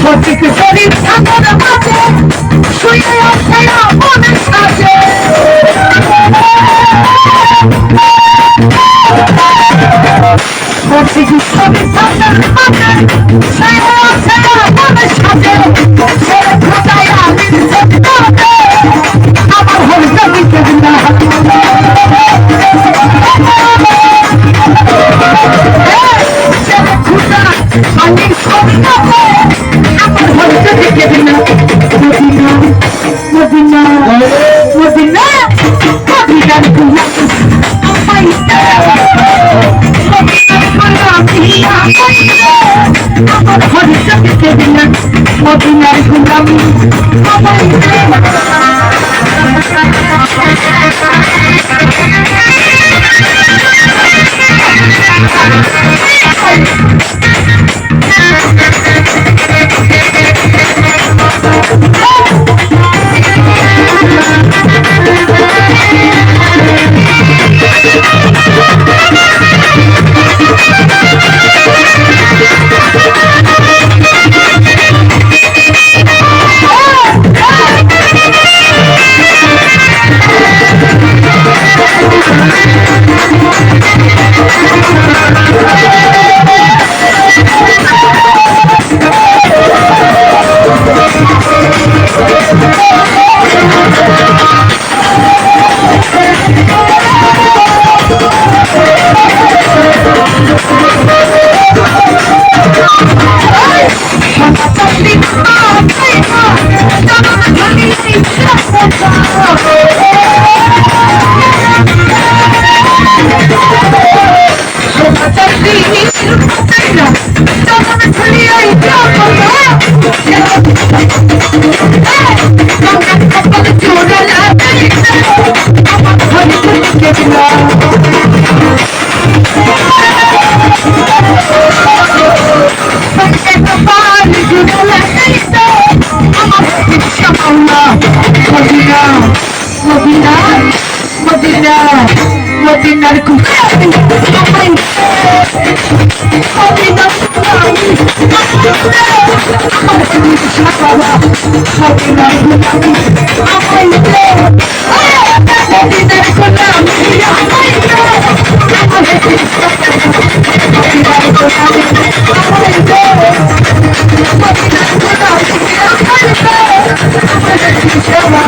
সঠিক শরীর সাধন মাঝে শুয়ে আছে মনের সাথে সঠিক শরীর সাধন মাঝে শুয়ে আছে মনের সাথে আমার হল জমিকে না মদিনার গুলামি আমায় Yeah. মদিনা মদিনার কুমারী আমায় মদিনা কুমারী আমার তুমি সাবাবা মদিনার কুমারী আমায় দে মদিনার দে আমার মদিনার কুমারী আমায় দে মদিনার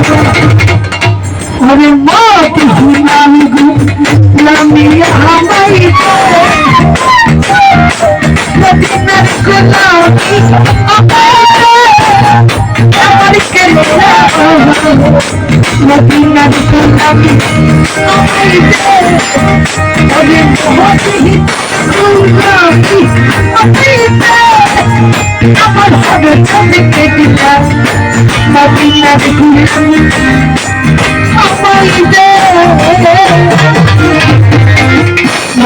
কুমারী আমায় দে আমার তুমি সাবাবা ওরে মাটি হুনামি গুলামি আমাই মদিনার গোলামি। আমার কেন মদিনার গোলামি। আমাই ওরে মাটি হুনামি আমাই আমার হবে ছবি কেটে মদিনার গোলামি। Felipe.